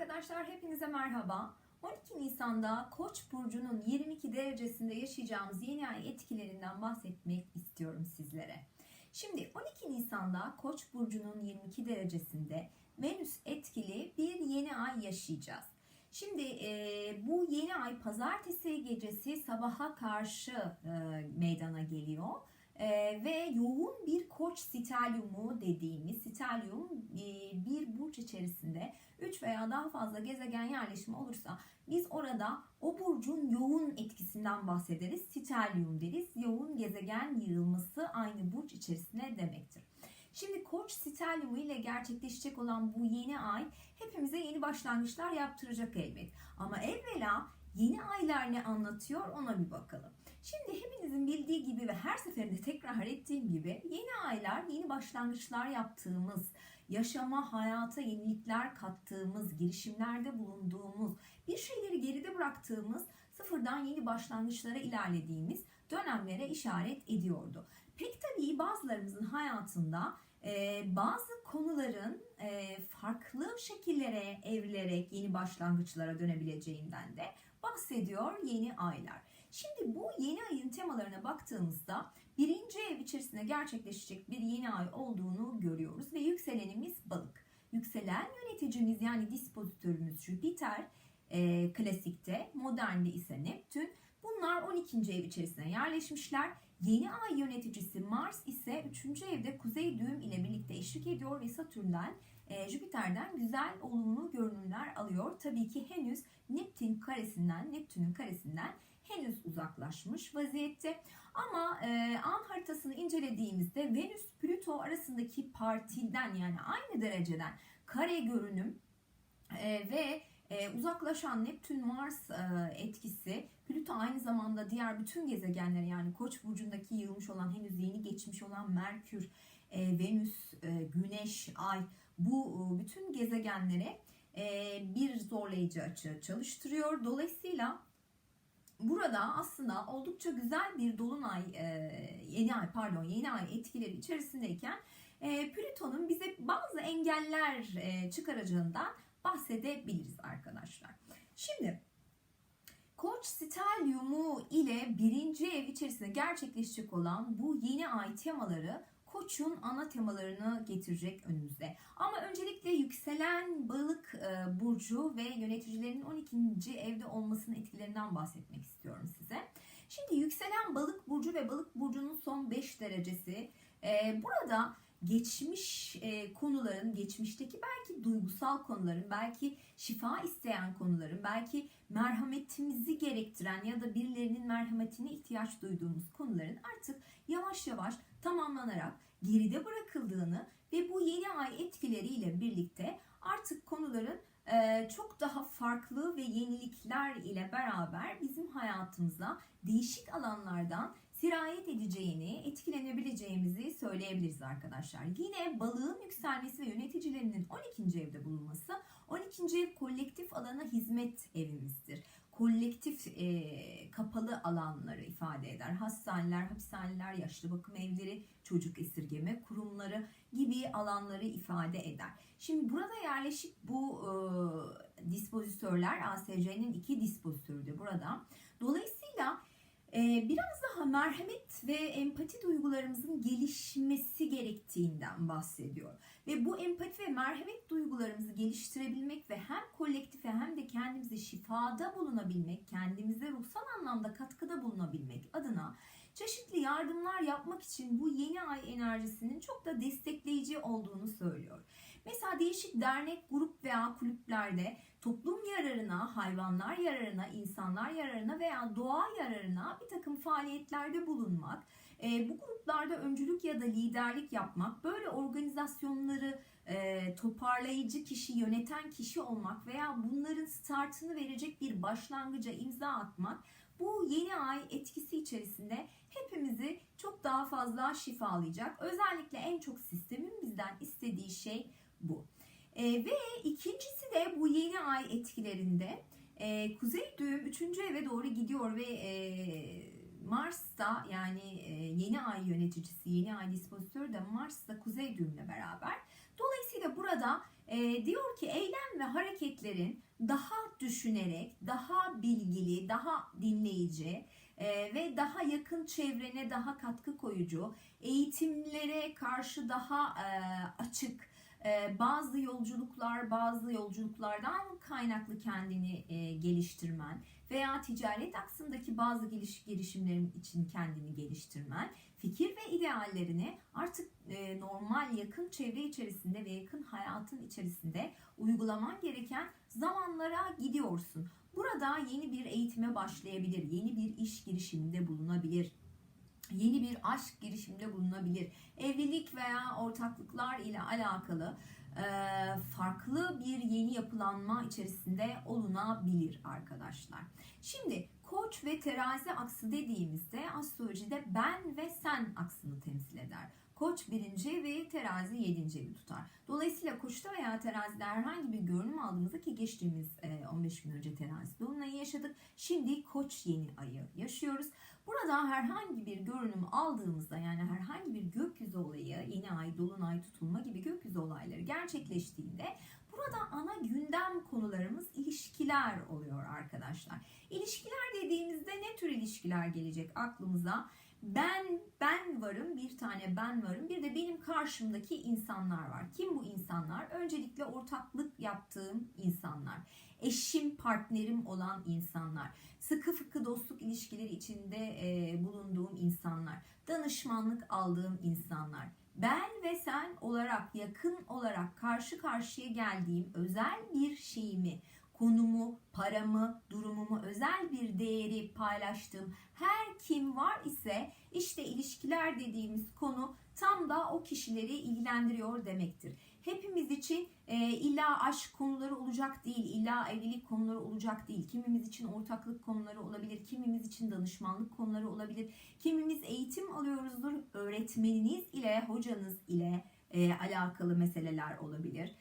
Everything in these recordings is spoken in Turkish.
Arkadaşlar hepinize merhaba. 12 Nisan'da Koç burcunun 22 derecesinde yaşayacağımız yeni ay etkilerinden bahsetmek istiyorum sizlere. Şimdi 12 Nisan'da Koç burcunun 22 derecesinde Venüs etkili bir yeni ay yaşayacağız. Şimdi e, bu yeni ay pazartesi gecesi sabaha karşı e, meydana geliyor. Ee, ve yoğun bir koç stelyumu dediğimiz stelyum e, bir burç içerisinde 3 veya daha fazla gezegen yerleşimi olursa biz orada o burcun yoğun etkisinden bahsederiz. Stelyum deriz. Yoğun gezegen yığılması aynı burç içerisinde demektir. Şimdi koç stelyumu ile gerçekleşecek olan bu yeni ay hepimize yeni başlangıçlar yaptıracak elbet. Ama evvela yeni aylar ne anlatıyor ona bir bakalım. Şimdi hepinizin bildiği gibi ve her seferinde tekrar ettiğim gibi yeni aylar yeni başlangıçlar yaptığımız, yaşama, hayata yenilikler kattığımız, girişimlerde bulunduğumuz, bir şeyleri geride bıraktığımız, sıfırdan yeni başlangıçlara ilerlediğimiz dönemlere işaret ediyordu. Pek tabii bazılarımızın hayatında e, bazı konuların e, farklı şekillere evrilerek yeni başlangıçlara dönebileceğinden de bahsediyor yeni aylar. Şimdi bu yeni ayın temalarına baktığımızda birinci ev içerisinde gerçekleşecek bir yeni ay olduğunu görüyoruz ve yükselenimiz balık. Yükselen yöneticimiz yani dispozitörümüz Jüpiter e, klasikte, modernde ise Neptün. Bunlar 12. ev içerisine yerleşmişler. Yeni ay yöneticisi Mars ise 3. evde kuzey düğüm ile birlikte eşlik ediyor ve Satürn'den e, Jüpiter'den güzel olumlu görünümler alıyor. Tabii ki henüz Neptün karesinden, Neptün'ün karesinden henüz uzaklaşmış vaziyette. Ama e, an haritasını incelediğimizde Venüs Plüto arasındaki partiden yani aynı dereceden kare görünüm e, ve e, uzaklaşan Neptün Mars e, etkisi Plüto aynı zamanda diğer bütün gezegenlere yani Koç burcundaki yığılmış olan henüz yeni geçmiş olan Merkür, e, Venüs, e, Güneş, Ay bu e, bütün gezegenlere bir zorlayıcı açı çalıştırıyor. Dolayısıyla burada aslında oldukça güzel bir dolunay e, yeni ay pardon yeni ay etkileri içerisindeyken e, Plüton'un bize bazı engeller çıkaracağından bahsedebiliriz arkadaşlar. Şimdi Koç stelyumu ile birinci ev içerisinde gerçekleşecek olan bu yeni ay temaları Koç'un ana temalarını getirecek önümüzde. Ama öncelikle yükselen balık e, burcu ve yöneticilerin 12. evde olmasının etkilerinden bahsetmek istiyorum size. Şimdi yükselen balık burcu ve balık burcunun son 5 derecesi e, burada geçmiş e, konuların, geçmişteki belki duygusal konuların, belki şifa isteyen konuların, belki merhametimizi gerektiren ya da birilerinin merhametine ihtiyaç duyduğumuz konuların artık yavaş yavaş tamamlanarak geride bırakıldığını ve bu yeni ay etkileriyle birlikte artık konuların e, çok daha farklı ve yenilikler ile beraber bizim hayatımıza değişik alanlardan sirayet edeceğini, etkilenebileceğimizi söyleyebiliriz arkadaşlar. Yine balığın yükselmesi ve yöneticilerinin 12. evde bulunması 12. ev kolektif alana hizmet evimizdir. Kolektif e, kapalı alanları ifade eder. Hastaneler, hapishaneler, yaşlı bakım evleri, çocuk esirgeme kurumları gibi alanları ifade eder. Şimdi burada yerleşik bu e, dispozitörler ASC'nin iki dispozitörü de burada. Dolayısıyla ee, biraz daha merhamet ve empati duygularımızın gelişmesi gerektiğinden bahsediyor. Ve bu empati ve merhamet duygularımızı geliştirebilmek ve hem kolektife hem de kendimize şifada bulunabilmek, kendimize ruhsal anlamda katkıda bulunabilmek adına çeşitli yardımlar yapmak için bu yeni ay enerjisinin çok da destekleyici olduğunu söylüyor. Mesela değişik dernek, grup veya kulüplerde toplum yararına, hayvanlar yararına, insanlar yararına veya doğa yararına bir takım faaliyetlerde bulunmak, e, bu gruplarda öncülük ya da liderlik yapmak, böyle organizasyonları e, toparlayıcı kişi, yöneten kişi olmak veya bunların startını verecek bir başlangıca imza atmak bu yeni ay etkisi içerisinde hepimizi çok daha fazla şifalayacak. Özellikle en çok sistemin bizden istediği şey bu. E, ve ikincisi de bu yeni ay etkilerinde e, kuzey düğüm 3. eve doğru gidiyor ve e, Mars da yani e, yeni ay yöneticisi, yeni ay dispozitörü de Mars da kuzey düğümle beraber. Dolayısıyla burada E, diyor ki eylem ve hareketlerin daha düşünerek, daha bilgili, daha dinleyici e, ve daha yakın çevrene daha katkı koyucu, eğitimlere karşı daha e, açık, bazı yolculuklar, bazı yolculuklardan kaynaklı kendini e, geliştirmen veya ticaret aksındaki bazı geliş, girişimlerin için kendini geliştirmen, fikir ve ideallerini artık e, normal yakın çevre içerisinde ve yakın hayatın içerisinde uygulaman gereken zamanlara gidiyorsun. Burada yeni bir eğitime başlayabilir, yeni bir iş girişiminde bulunabilir, yeni bir aşk girişiminde bulunabilir. Evlilik veya ortaklıklar ile alakalı e, farklı bir yeni yapılanma içerisinde olunabilir arkadaşlar. Şimdi koç ve terazi aksı dediğimizde astrolojide ben ve sen aksını temsil eder. Koç birinci ve terazi yedinci evi tutar. Dolayısıyla koçta veya terazide herhangi bir görünüm aldığımızda ki geçtiğimiz e, 15 gün önce terazi dolunayı yaşadık. Şimdi koç yeni ayı yaşıyoruz. Burada herhangi bir görünüm aldığımızda yani herhangi bir gökyüzü olayı, yeni ay, dolunay, tutulma gibi gökyüzü olayları gerçekleştiğinde burada ana gündem konularımız ilişkiler oluyor arkadaşlar. İlişkiler dediğimizde ne tür ilişkiler gelecek aklımıza? Ben ben varım, bir tane ben varım. Bir de benim karşımdaki insanlar var. Kim bu insanlar? Öncelikle ortaklık yaptığım insanlar. Eşim, partnerim olan insanlar. Sıkı fıkı dostluk ilişkileri içinde e, bulunduğum insanlar. Danışmanlık aldığım insanlar. Ben ve sen olarak, yakın olarak karşı karşıya geldiğim özel bir şeyimi, konumu, paramı, durumumu, özel bir değeri paylaştığım her kim var ise işte ilişkiler dediğimiz konu tam da o kişileri ilgilendiriyor demektir. Hepimiz için e, illa aşk konuları olacak değil, illa evlilik konuları olacak değil. Kimimiz için ortaklık konuları olabilir, kimimiz için danışmanlık konuları olabilir. Kimimiz eğitim alıyoruzdur, öğretmeniniz ile, hocanız ile e, alakalı meseleler olabilir.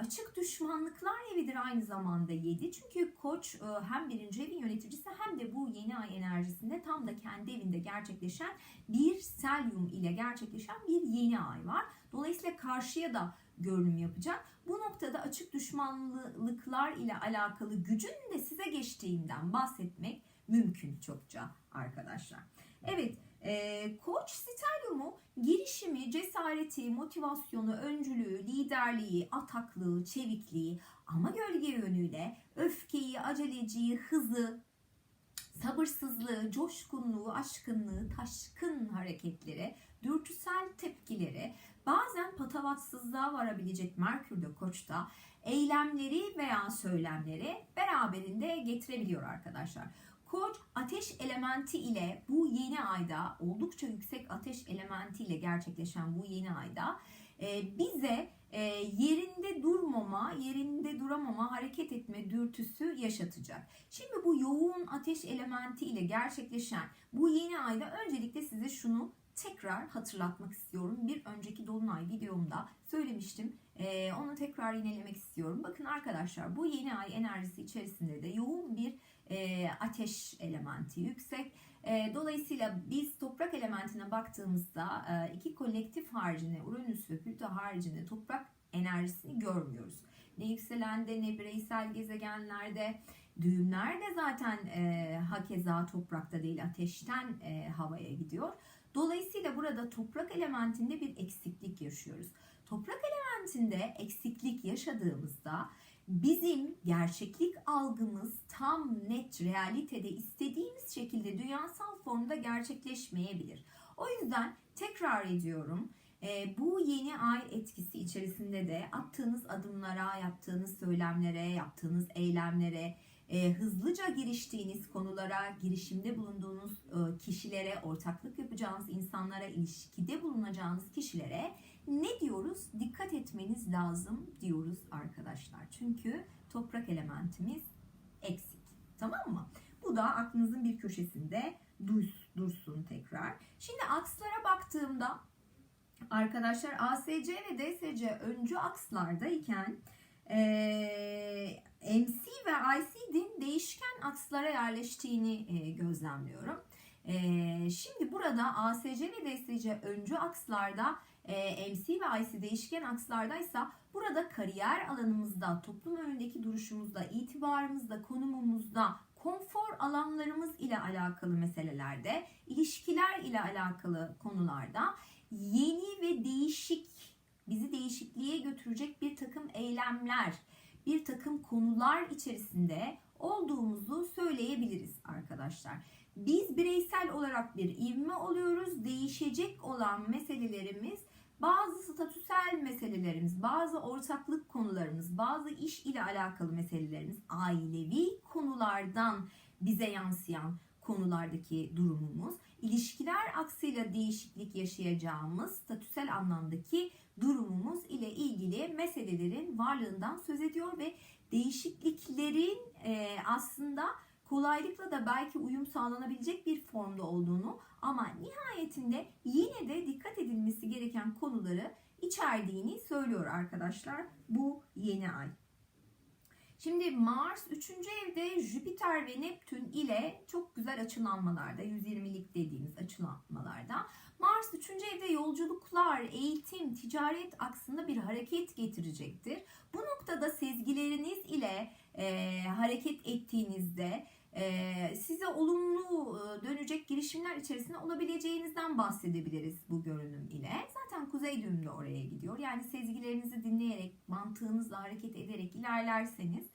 Açık düşmanlıklar evidir aynı zamanda 7. Çünkü koç e, hem birinci evin yöneticisi hem de bu yeni ay enerjisinde tam da kendi evinde gerçekleşen bir selyum ile gerçekleşen bir yeni ay var. Dolayısıyla karşıya da görünüm yapacak. Bu noktada açık düşmanlıklar ile alakalı gücün de size geçtiğinden bahsetmek mümkün çokça arkadaşlar. Evet, e, koç stelyumu girişimi, cesareti, motivasyonu, öncülüğü, liderliği, ataklığı, çevikliği ama gölge yönüyle öfkeyi, aceleciyi, hızı, sabırsızlığı, coşkunluğu, aşkınlığı, taşkın hareketleri, dürtüsel tepkileri, bazen patavatsızlığa varabilecek Merkür'de Koç'ta eylemleri veya söylemleri beraberinde getirebiliyor arkadaşlar. Koç ateş elementi ile bu yeni ayda oldukça yüksek ateş elementi ile gerçekleşen bu yeni ayda e, bize e, yerinde durmama, yerinde duramama, hareket etme dürtüsü yaşatacak. Şimdi bu yoğun ateş elementi ile gerçekleşen bu yeni ayda öncelikle size şunu tekrar hatırlatmak istiyorum. Bir önceki Dolunay videomda söylemiştim. Ee, onu tekrar yinelemek istiyorum. Bakın arkadaşlar bu yeni ay enerjisi içerisinde de yoğun bir e, ateş elementi yüksek. E, dolayısıyla biz toprak elementine baktığımızda e, iki kolektif haricinde Uranüs ve Plüto haricinde toprak enerjisini görmüyoruz. Ne yükselende ne bireysel gezegenlerde düğümler de zaten e, hakeza toprakta değil ateşten e, havaya gidiyor. Dolayısıyla burada toprak elementinde bir eksiklik yaşıyoruz. Toprak elementinde eksiklik yaşadığımızda bizim gerçeklik algımız tam net realitede istediğimiz şekilde dünyasal formda gerçekleşmeyebilir. O yüzden tekrar ediyorum e, bu yeni ay etkisi içerisinde de attığınız adımlara, yaptığınız söylemlere, yaptığınız eylemlere, e, hızlıca giriştiğiniz konulara, girişimde bulunduğunuz e, kişilere, ortaklık yapacağınız insanlara, ilişkide bulunacağınız kişilere ne diyoruz? Dikkat etmeniz lazım diyoruz arkadaşlar. Çünkü toprak elementimiz eksik. Tamam mı? Bu da aklınızın bir köşesinde dursun tekrar. Şimdi akslara baktığımda arkadaşlar ASC ve DSC öncü akslardayken e, MC ve ICD'in değişken akslara yerleştiğini e, gözlemliyorum. E, şimdi burada ASC ve DSC öncü akslarda e, MC ve IC değişken akslardaysa burada kariyer alanımızda, toplum önündeki duruşumuzda, itibarımızda, konumumuzda, konfor alanlarımız ile alakalı meselelerde, ilişkiler ile alakalı konularda yeni ve değişik, bizi değişikliğe götürecek bir takım eylemler, bir takım konular içerisinde olduğumuzu söyleyebiliriz arkadaşlar. Biz bireysel olarak bir ivme oluyoruz. Değişecek olan meselelerimiz bazı statüsel meselelerimiz, bazı ortaklık konularımız, bazı iş ile alakalı meselelerimiz, ailevi konulardan bize yansıyan konulardaki durumumuz, ilişkiler aksıyla değişiklik yaşayacağımız statüsel anlamdaki durumumuz ile ilgili meselelerin varlığından söz ediyor ve değişikliklerin aslında kolaylıkla da belki uyum sağlanabilecek bir formda olduğunu ama nihayetinde yine de dikkat edilmesi gereken konuları içerdiğini söylüyor arkadaşlar bu yeni ay. Şimdi Mars 3. evde Jüpiter ve Neptün ile çok güzel açılanmalarda 120'lik dediğimiz açılanmalarda Mars 3. evde yolculuklar, eğitim, ticaret aksında bir hareket getirecektir. Bu noktada sezgileriniz ile e, hareket ettiğinizde size olumlu e, dönecek girişimler içerisinde olabileceğinizden bahsedebiliriz bu görünüm ile. Zaten kuzey düğümü de oraya gidiyor. Yani sezgilerinizi dinleyerek, mantığınızla hareket ederek ilerlerseniz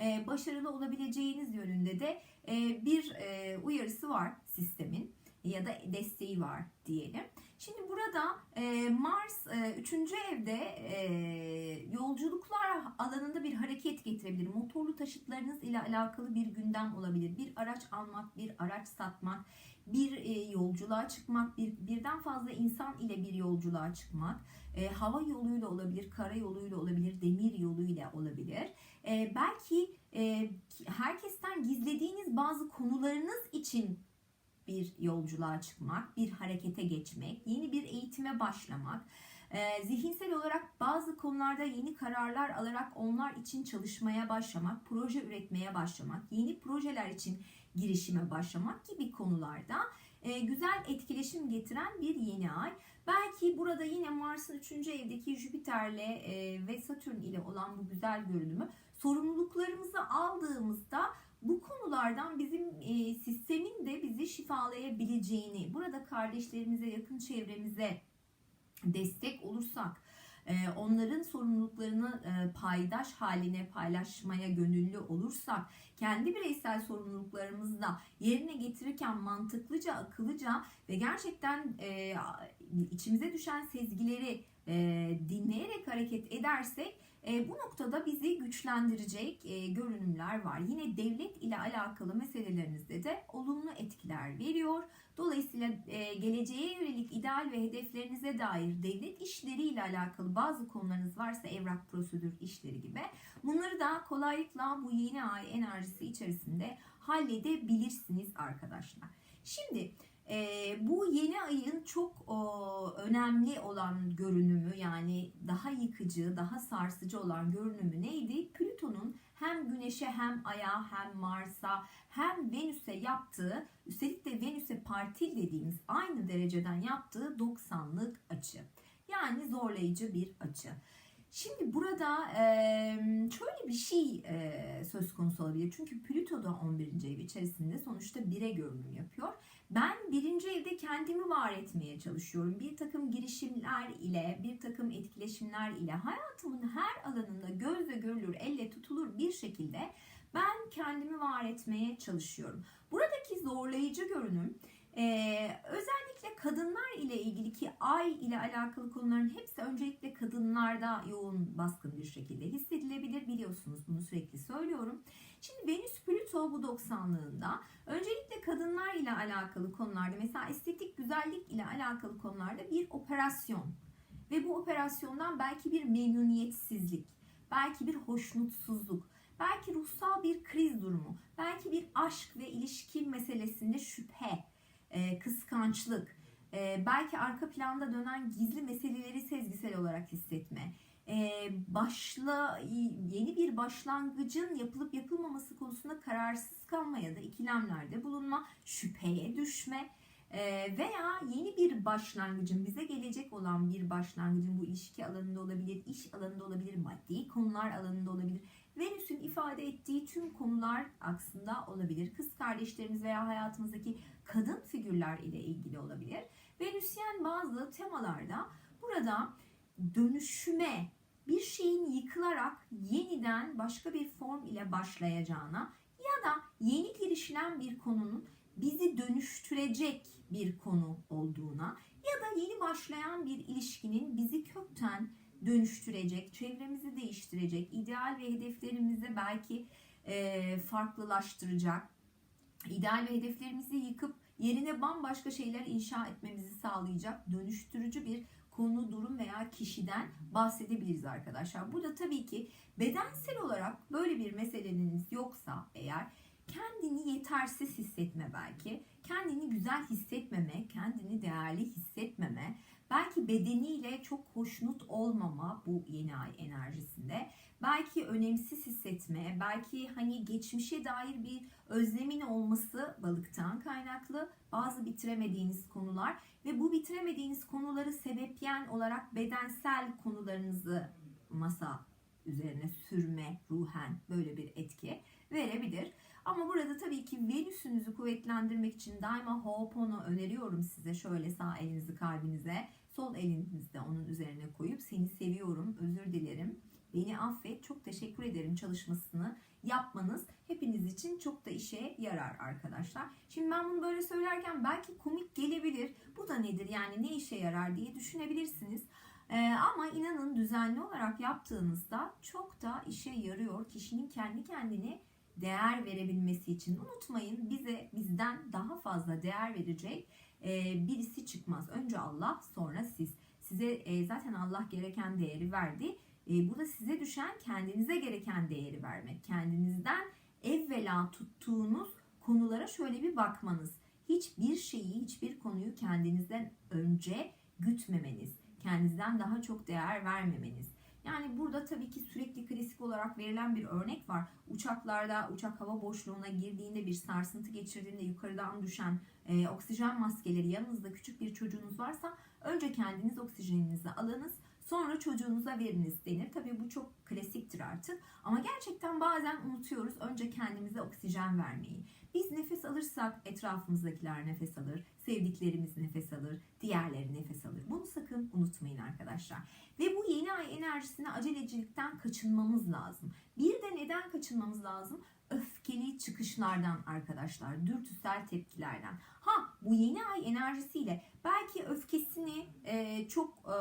e, başarılı olabileceğiniz yönünde de e, bir e, uyarısı var sistemin ya da desteği var diyelim. Şimdi burada Mars 3. evde yolculuklar alanında bir getirebilir. Motorlu taşıtlarınız ile alakalı bir gündem olabilir. Bir araç almak, bir araç satmak, bir e, yolculuğa çıkmak, bir birden fazla insan ile bir yolculuğa çıkmak. E, hava yoluyla olabilir, kara yoluyla olabilir, demir yoluyla olabilir. E, belki e, herkesten gizlediğiniz bazı konularınız için bir yolculuğa çıkmak, bir harekete geçmek, yeni bir eğitime başlamak, e, zihinsel olarak bazı konularda yeni kararlar alarak onlar için çalışmaya başlamak, proje üretmeye başlamak, yeni projeler için girişime başlamak gibi konularda e, güzel etkileşim getiren bir yeni ay. Belki burada yine Mars'ın 3. evdeki Jüpiter'le e, ve Satürn ile olan bu güzel görünümü sorumluluklarımızı aldığımızda bu konulardan bizim e, sistemin de bizi şifalayabileceğini, burada kardeşlerimize, yakın çevremize destek olursak, e, onların sorumluluklarını e, paydaş haline paylaşmaya gönüllü olursak, kendi bireysel sorumluluklarımızı da yerine getirirken mantıklıca, akıllıca ve gerçekten e, içimize düşen sezgileri dinleyerek hareket edersek e, bu noktada bizi güçlendirecek e, görünümler var. Yine devlet ile alakalı meselelerinizde de olumlu etkiler veriyor. Dolayısıyla e, geleceğe yönelik ideal ve hedeflerinize dair devlet işleri ile alakalı bazı konularınız varsa evrak prosedür işleri gibi bunları da kolaylıkla bu yeni ay enerjisi içerisinde halledebilirsiniz arkadaşlar. Şimdi e, bu yeni ayın çok o, önemli olan görünümü yani daha yıkıcı, daha sarsıcı olan görünümü neydi? Plüton'un hem Güneş'e hem Ay'a hem Mars'a hem Venüs'e yaptığı, üstelik de Venüs'e partil dediğimiz aynı dereceden yaptığı 90'lık açı. Yani zorlayıcı bir açı. Şimdi burada e, şöyle bir şey e, söz konusu olabilir. Çünkü Plüto da 11. ev içerisinde sonuçta 1'e görünüm yapıyor. Ben birinci evde kendimi var etmeye çalışıyorum. Bir takım girişimler ile, bir takım etkileşimler ile hayatımın her alanında gözle görülür, elle tutulur bir şekilde ben kendimi var etmeye çalışıyorum. Buradaki zorlayıcı görünüm ee, özellikle kadınlar ile ilgili ki ay ile alakalı konuların hepsi öncelikle kadınlarda yoğun baskın bir şekilde hissedilebilir. Biliyorsunuz bunu sürekli söylüyorum. Şimdi Venüs Plüto bu 90'lığında öncelikle kadınlar ile alakalı konularda mesela estetik güzellik ile alakalı konularda bir operasyon ve bu operasyondan belki bir memnuniyetsizlik, belki bir hoşnutsuzluk, belki ruhsal bir kriz durumu, belki bir aşk ve ilişki meselesinde şüphe, e, kıskançlık, e, belki arka planda dönen gizli meseleleri sezgisel olarak hissetme, e, başla yeni bir başlangıcın yapılıp yapılmaması konusunda kararsız kalma ya da ikilemlerde bulunma, şüpheye düşme, veya yeni bir başlangıcın, bize gelecek olan bir başlangıcın bu ilişki alanında olabilir, iş alanında olabilir, maddi konular alanında olabilir. Venüs'ün ifade ettiği tüm konular aksında olabilir. Kız kardeşlerimiz veya hayatımızdaki kadın figürler ile ilgili olabilir. Venüsyen bazı temalarda burada dönüşüme, bir şeyin yıkılarak yeniden başka bir form ile başlayacağına ya da yeni girişilen bir konunun bizi dönüştürecek bir konu olduğuna ya da yeni başlayan bir ilişkinin bizi kökten dönüştürecek, çevremizi değiştirecek, ideal ve hedeflerimizi belki e, farklılaştıracak, ideal ve hedeflerimizi yıkıp yerine bambaşka şeyler inşa etmemizi sağlayacak dönüştürücü bir konu, durum veya kişiden bahsedebiliriz arkadaşlar. Burada tabii ki bedensel olarak böyle bir meseleniz yoksa eğer kendini yetersiz hissetme belki, kendini güzel hissetmeme, kendini değerli hissetmeme, belki bedeniyle çok hoşnut olmama bu yeni ay enerjisinde, belki önemsiz hissetme, belki hani geçmişe dair bir özlemin olması balıktan kaynaklı bazı bitiremediğiniz konular ve bu bitiremediğiniz konuları sebepyen olarak bedensel konularınızı masa üzerine sürme ruhen böyle bir etki verebilir. Ama burada tabii ki Venüs'ünüzü kuvvetlendirmek için daima Ho'opono öneriyorum size. Şöyle sağ elinizi kalbinize, sol elinizi de onun üzerine koyup seni seviyorum, özür dilerim, beni affet, çok teşekkür ederim çalışmasını yapmanız hepiniz için çok da işe yarar arkadaşlar. Şimdi ben bunu böyle söylerken belki komik gelebilir. Bu da nedir yani ne işe yarar diye düşünebilirsiniz. Ee, ama inanın düzenli olarak yaptığınızda çok da işe yarıyor. Kişinin kendi kendine değer verebilmesi için unutmayın bize bizden daha fazla değer verecek birisi çıkmaz. Önce Allah sonra siz. Size e, zaten Allah gereken değeri verdi. E, burada size düşen kendinize gereken değeri vermek. Kendinizden evvela tuttuğunuz konulara şöyle bir bakmanız. Hiçbir şeyi, hiçbir konuyu kendinizden önce gütmemeniz. Kendinizden daha çok değer vermemeniz. Yani burada tabii ki sürekli klasik olarak verilen bir örnek var. Uçaklarda uçak hava boşluğuna girdiğinde bir sarsıntı geçirdiğinde yukarıdan düşen e, oksijen maskeleri yanınızda küçük bir çocuğunuz varsa önce kendiniz oksijeninizi alınız sonra çocuğunuza veriniz denir. Tabii bu çok klasiktir artık ama gerçekten bazen unutuyoruz önce kendimize oksijen vermeyi. Biz nefes alırsak etrafımızdakiler nefes alır, sevdiklerimiz nefes alır, diğerleri nefes alır. Bunu sakın unutmayın arkadaşlar. Ve bu yeni ay enerjisine acelecilikten kaçınmamız lazım. Bir de neden kaçınmamız lazım? Öfkeli çıkışlardan arkadaşlar, dürtüsel tepkilerden. Ha bu yeni ay enerjisiyle belki öfkesini e, çok e,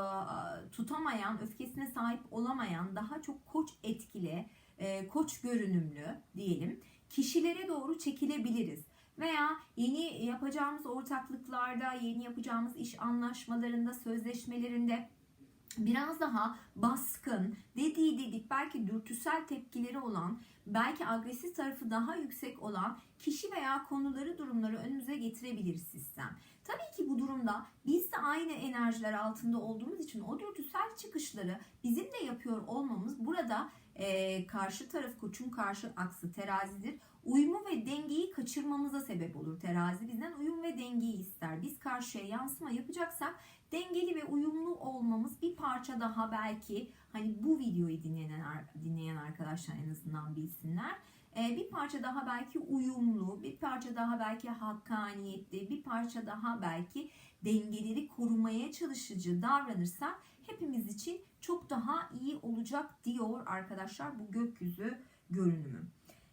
tutamayan, öfkesine sahip olamayan, daha çok koç etkili, e, koç görünümlü diyelim kişilere doğru çekilebiliriz. Veya yeni yapacağımız ortaklıklarda, yeni yapacağımız iş anlaşmalarında, sözleşmelerinde biraz daha baskın, dediği dedik belki dürtüsel tepkileri olan, belki agresif tarafı daha yüksek olan kişi veya konuları, durumları önümüze getirebilir sistem. Tabii ki bu durumda biz de aynı enerjiler altında olduğumuz için o dürtüsel çıkışları bizim de yapıyor olmamız burada e, karşı taraf koçun karşı aksı terazidir. Uyumu ve dengeyi kaçırmamıza sebep olur terazi. Bizden uyum ve dengeyi ister. Biz karşıya yansıma yapacaksak dengeli ve uyumlu olmamız bir parça daha belki hani bu videoyu dinleyen, dinleyen arkadaşlar en azından bilsinler. Ee, bir parça daha belki uyumlu, bir parça daha belki hakkaniyetli, bir parça daha belki dengeleri korumaya çalışıcı davranırsak hepimiz için çok daha iyi olacak diyor arkadaşlar bu gökyüzü görünümü.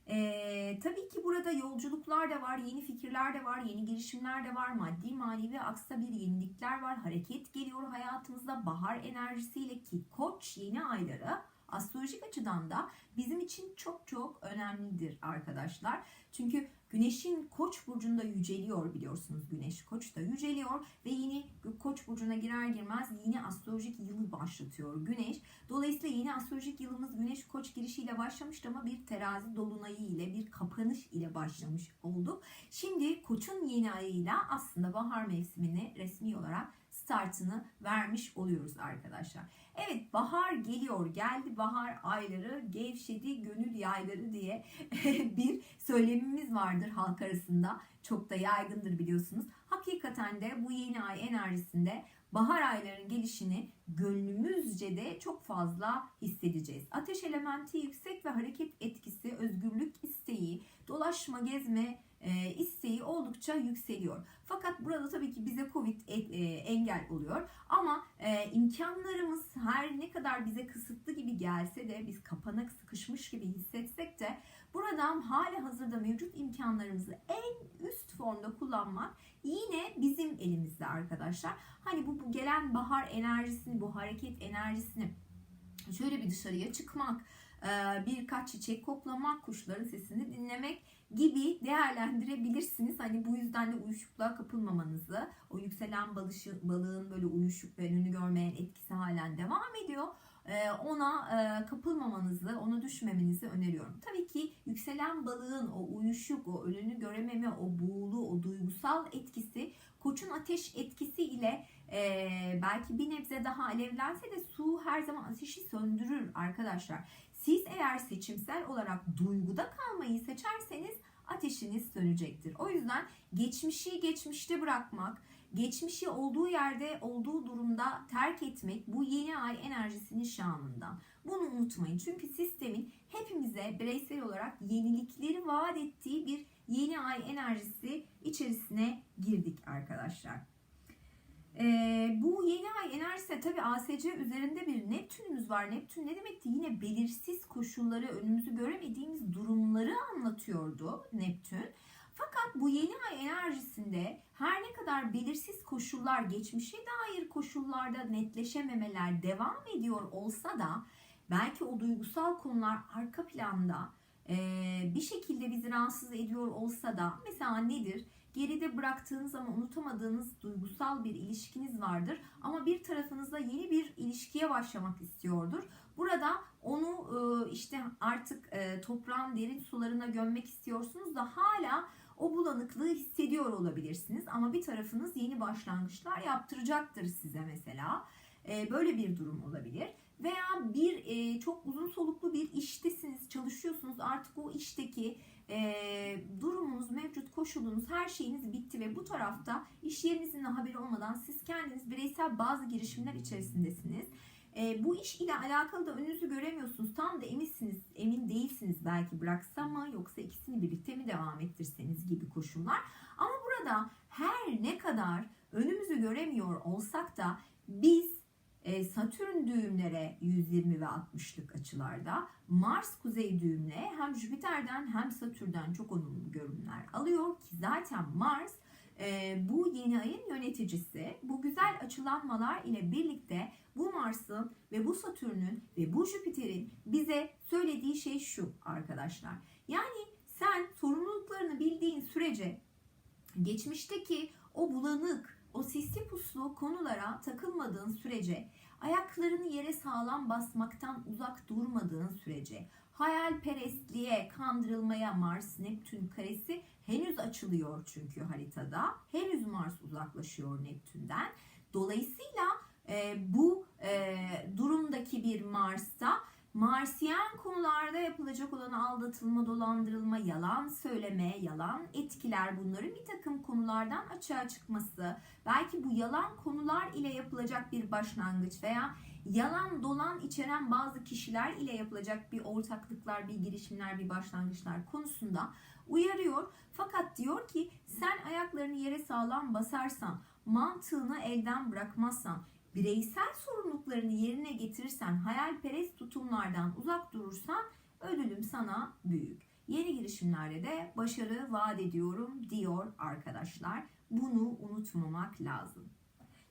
Ee, tabii ki burada yolculuklar da var, yeni fikirler de var, yeni girişimler de var, maddi manevi aksa bir yenilikler var, hareket geliyor hayatımızda bahar enerjisiyle ki koç yeni ayları astrolojik açıdan da bizim için çok çok önemlidir arkadaşlar. Çünkü Güneşin Koç burcunda yüceliyor biliyorsunuz. Güneş Koç'ta yüceliyor ve yeni Koç burcuna girer girmez yeni astrolojik yılı başlatıyor Güneş. Dolayısıyla yeni astrolojik yılımız Güneş Koç girişiyle başlamıştı ama bir terazi dolunayı ile bir kapanış ile başlamış olduk. Şimdi Koç'un yeni ayıyla aslında bahar mevsimini resmi olarak startını vermiş oluyoruz arkadaşlar. Evet bahar geliyor geldi bahar ayları gevşedi gönül yayları diye bir söylemimiz vardır halk arasında. Çok da yaygındır biliyorsunuz. Hakikaten de bu yeni ay enerjisinde bahar aylarının gelişini gönlümüzce de çok fazla hissedeceğiz. Ateş elementi yüksek ve hareket etkisi, özgürlük isteği, dolaşma, gezme e, isteği oldukça yükseliyor. Fakat burada tabii ki bize Covid e, e, engel oluyor. Ama e, imkanlarımız her ne kadar bize kısıtlı gibi gelse de biz kapanak sıkışmış gibi hissetsek de buradan hali hazırda mevcut imkanlarımızı en üst formda kullanmak yine bizim elimizde arkadaşlar. Hani bu, bu gelen bahar enerjisini, bu hareket enerjisini şöyle bir dışarıya çıkmak, birkaç çiçek koklamak, kuşların sesini dinlemek gibi değerlendirebilirsiniz. Hani bu yüzden de uyuşukluğa kapılmamanızı, o yükselen balışı, balığın böyle uyuşuk ve önünü görmeyen etkisi halen devam ediyor. E, Ona e, kapılmamanızı, ona düşmemenizi öneriyorum. Tabii ki yükselen balığın o uyuşuk, o önünü görememe, o buğulu, o duygusal etkisi koçun ateş etkisi ile e, belki bir nebze daha alevlense de su her zaman ateşi söndürür arkadaşlar. Siz eğer seçimsel olarak duyguda kalmayı seçerseniz ateşiniz sönecektir. O yüzden geçmişi geçmişte bırakmak, geçmişi olduğu yerde, olduğu durumda terk etmek bu yeni ay enerjisinin şanından. Bunu unutmayın. Çünkü sistemin hepimize bireysel olarak yenilikleri vaat ettiği bir yeni ay enerjisi içerisine girdik arkadaşlar. Ee, bu yeni ay enerjisi tabi ASC üzerinde bir Neptünümüz var. Neptün ne demekti? Yine belirsiz koşulları, önümüzü göremediğimiz durumları anlatıyordu Neptün. Fakat bu yeni ay enerjisinde her ne kadar belirsiz koşullar, geçmişe dair koşullarda netleşememeler devam ediyor olsa da belki o duygusal konular arka planda e, bir şekilde bizi rahatsız ediyor olsa da mesela nedir? Geride bıraktığınız ama unutamadığınız duygusal bir ilişkiniz vardır. Ama bir tarafınızda yeni bir ilişkiye başlamak istiyordur. Burada onu e, işte artık e, toprağın derin sularına gömmek istiyorsunuz da hala o bulanıklığı hissediyor olabilirsiniz. Ama bir tarafınız yeni başlangıçlar yaptıracaktır size mesela. E, böyle bir durum olabilir. Veya bir çok uzun soluklu bir iştesiniz, çalışıyorsunuz. Artık o işteki e, durumunuz, mevcut koşulunuz, her şeyiniz bitti ve bu tarafta iş yerinizin haberi olmadan siz kendiniz bireysel bazı girişimler içerisindesiniz. E, bu iş ile alakalı da önünüzü göremiyorsunuz. Tam da eminsiniz, emin değilsiniz belki bıraksam mı yoksa ikisini birlikte mi devam ettirseniz gibi koşullar. Ama burada her ne kadar önümüzü göremiyor olsak da biz e, Satürn düğümlere 120 ve 60'lık açılarda Mars kuzey düğümle hem Jüpiter'den hem Satürn'den çok olumlu görünümler alıyor ki zaten Mars e, bu yeni ayın yöneticisi. Bu güzel açılanmalar ile birlikte bu Mars'ın ve bu Satürn'ün ve bu Jüpiter'in bize söylediği şey şu arkadaşlar. Yani sen sorumluluklarını bildiğin sürece geçmişteki o bulanık, o sisli puslu konulara takılmadığın sürece, ayaklarını yere sağlam basmaktan uzak durmadığın sürece, hayalperestliğe, kandırılmaya Mars Neptün karesi henüz açılıyor çünkü haritada. Henüz Mars uzaklaşıyor Neptün'den. Dolayısıyla e, bu e, durumdaki bir Mars'ta Marsiyen konularda yapılacak olan aldatılma, dolandırılma, yalan söyleme, yalan etkiler bunların bir takım konulardan açığa çıkması, belki bu yalan konular ile yapılacak bir başlangıç veya yalan dolan içeren bazı kişiler ile yapılacak bir ortaklıklar, bir girişimler, bir başlangıçlar konusunda uyarıyor. Fakat diyor ki sen ayaklarını yere sağlam basarsan, mantığını elden bırakmazsan, bireysel sorumluluklarını yerine getirirsen, hayalperest tutumlardan uzak durursan ödülüm sana büyük. Yeni girişimlerde de başarı vaat ediyorum diyor arkadaşlar. Bunu unutmamak lazım.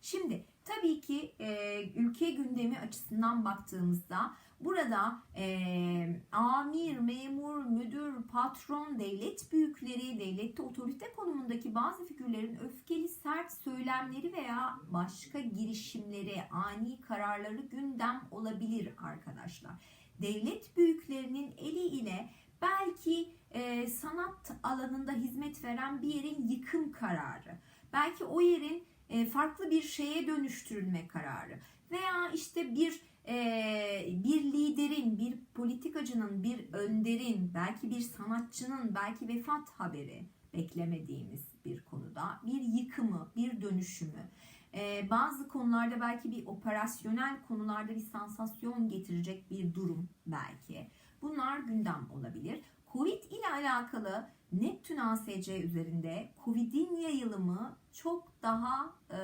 Şimdi tabii ki e, ülke gündemi açısından baktığımızda burada e, amir, memur, müdür, patron, devlet büyükleri, devlette otorite konumundaki bazı figürlerin öfkeli, sert söylemleri veya başka girişimleri, ani kararları gündem olabilir arkadaşlar. Devlet büyüklerinin eli ile belki e, sanat alanında hizmet veren bir yerin yıkım kararı, belki o yerin e, farklı bir şeye dönüştürülme kararı veya işte bir bir liderin, bir politikacının, bir önderin, belki bir sanatçının, belki vefat haberi beklemediğimiz bir konuda bir yıkımı, bir dönüşümü, e, bazı konularda belki bir operasyonel konularda bir sansasyon getirecek bir durum belki. Bunlar gündem olabilir. Covid ile alakalı Neptün ASC üzerinde Covid'in yayılımı çok daha e,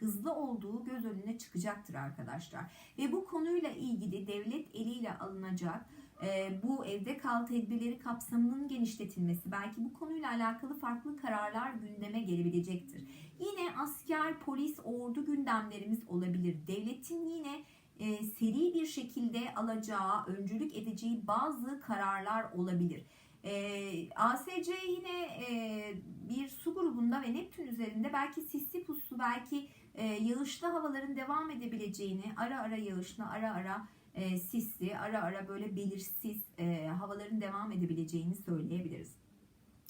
hızlı olduğu göz önüne çıkacaktır arkadaşlar. Ve bu konuyla ilgili devlet eliyle alınacak e, bu evde kal tedbirleri kapsamının genişletilmesi belki bu konuyla alakalı farklı kararlar gündeme gelebilecektir. Yine asker, polis, ordu gündemlerimiz olabilir. Devletin yine e, seri bir şekilde alacağı, öncülük edeceği bazı kararlar olabilir. E, ASC yine e, bir su grubunda ve Neptün üzerinde belki sisli puslu, belki e, yağışlı havaların devam edebileceğini, ara ara yağışlı, ara ara e, sisli, ara ara böyle belirsiz e, havaların devam edebileceğini söyleyebiliriz.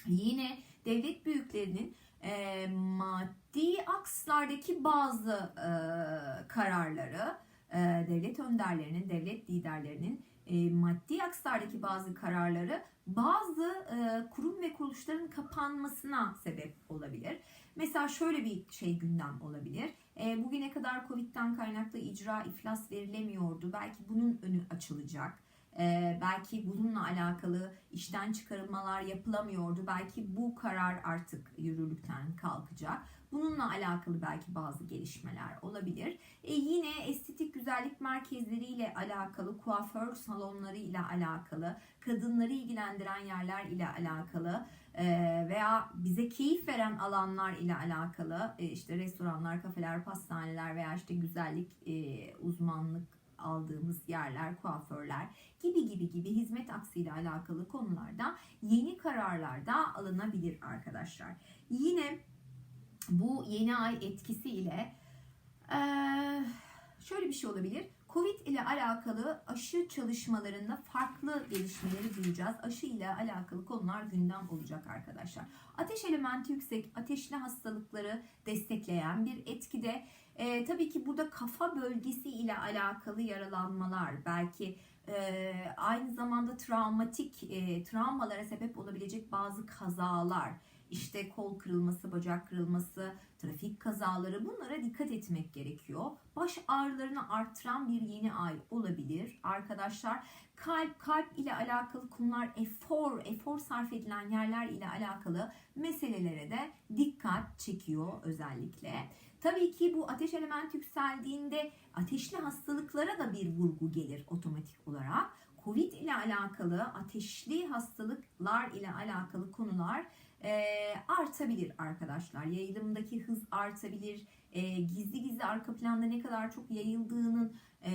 Yine devlet büyüklerinin e, maddi akslardaki bazı e, kararları, e, devlet önderlerinin, devlet liderlerinin e, maddi akslardaki bazı kararları bazı e, kurum ve kuruluşların kapanmasına sebep olabilir. Mesela şöyle bir şey gündem olabilir. E, bugüne kadar Covid'den kaynaklı icra iflas verilemiyordu. Belki bunun önü açılacak. E, belki bununla alakalı işten çıkarılmalar yapılamıyordu. Belki bu karar artık yürürlükten kalkacak. Bununla alakalı belki bazı gelişmeler olabilir. E, yine estetik güzellik merkezleriyle alakalı, kuaför salonları ile alakalı, kadınları ilgilendiren yerler ile alakalı veya bize keyif veren alanlar ile alakalı e, işte restoranlar, kafeler, pastaneler veya işte güzellik e, uzmanlık aldığımız yerler, kuaförler gibi gibi gibi hizmet aksıyla alakalı konularda yeni kararlar da alınabilir arkadaşlar. Yine bu yeni ay etkisiyle şöyle bir şey olabilir. Covid ile alakalı aşı çalışmalarında farklı gelişmeleri duyacağız. Aşı ile alakalı konular gündem olacak arkadaşlar. Ateş elementi yüksek, ateşli hastalıkları destekleyen bir etkide. Ee, tabii ki burada kafa bölgesi ile alakalı yaralanmalar, belki e, aynı zamanda travmatik e, travmalara sebep olabilecek bazı kazalar, işte kol kırılması, bacak kırılması, trafik kazaları bunlara dikkat etmek gerekiyor. Baş ağrılarını arttıran bir yeni ay olabilir arkadaşlar. Kalp, kalp ile alakalı konular, efor, efor sarf edilen yerler ile alakalı meselelere de dikkat çekiyor özellikle. Tabii ki bu ateş elementi yükseldiğinde ateşli hastalıklara da bir vurgu gelir otomatik olarak. Covid ile alakalı ateşli hastalıklar ile alakalı konular e, artabilir arkadaşlar. Yayılımdaki hız artabilir. E, gizli gizli arka planda ne kadar çok yayıldığının e,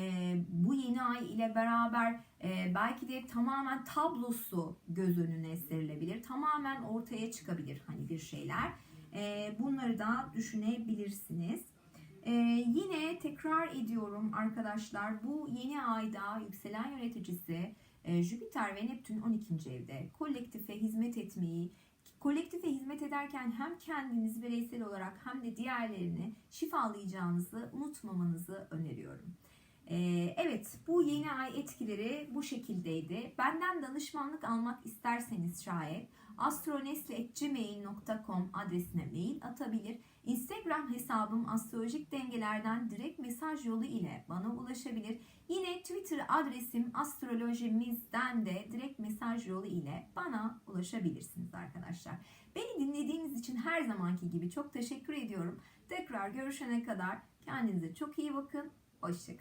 bu yeni ay ile beraber e, belki de tamamen tablosu göz önüne serilebilir. Tamamen ortaya çıkabilir hani bir şeyler. E, bunları da düşünebilirsiniz. Ee, yine tekrar ediyorum arkadaşlar bu yeni ayda yükselen yöneticisi e, Jüpiter ve Neptün 12. evde kolektife hizmet etmeyi kolektife hizmet ederken hem kendiniz bireysel olarak hem de diğerlerini şifalayacağınızı unutmamanızı öneriyorum. Ee, evet bu yeni ay etkileri bu şekildeydi. Benden danışmanlık almak isterseniz şayet astronesli.gmail.com adresine mail atabilir. Instagram hesabım astrolojik dengelerden direkt mesaj yolu ile bana ulaşabilir. Yine Twitter adresim astrolojimizden de direkt mesaj yolu ile bana ulaşabilirsiniz arkadaşlar. Beni dinlediğiniz için her zamanki gibi çok teşekkür ediyorum. Tekrar görüşene kadar kendinize çok iyi bakın. Hoşçakalın.